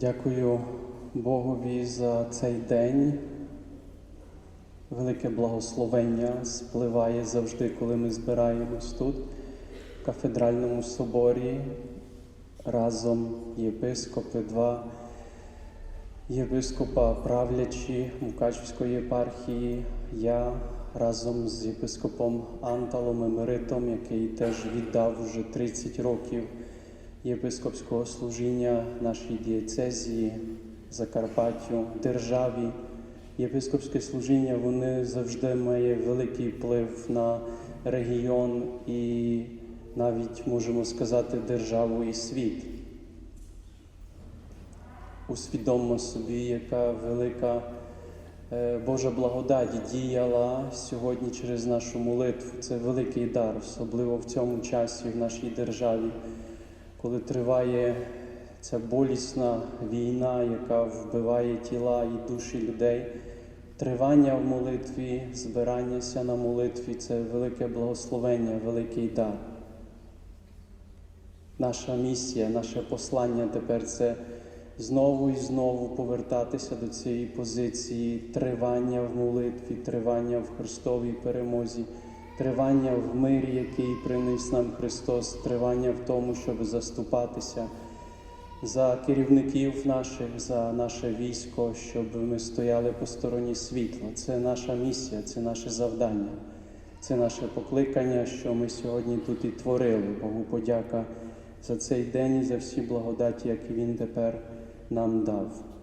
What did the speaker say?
Дякую Богові за цей день. Велике благословення спливає завжди, коли ми збираємось тут, в кафедральному соборі, разом єпископи, два єпископа правлячі Мукачівської єпархії, я разом з єпископом Анталом Емеритом, який теж віддав вже 30 років єпископського служіння нашій дієцезії, Закарпаттю, державі. Єпископське служіння вони завжди має великий вплив на регіон і навіть можемо сказати державу і світ. Усвідоммо собі, яка велика е, Божа благодать діяла сьогодні через нашу молитву. Це великий дар, особливо в цьому часі в нашій державі, коли триває ця болісна війна, яка вбиває тіла і душі людей. Тривання в молитві, збиранняся на молитві це велике благословення, великий дар. Наша місія, наше послання тепер це знову і знову повертатися до цієї позиції тривання в молитві, тривання в Христовій перемозі, тривання в мирі, який приніс нам Христос, тривання в тому, щоб заступатися за керівників наших, за наше військо, щоб ми стояли по стороні світла. Це наша місія, це наше завдання, це наше покликання, що ми сьогодні тут і творили. Богу подяка за цей день і за всі благодаті, які Він тепер нам дав.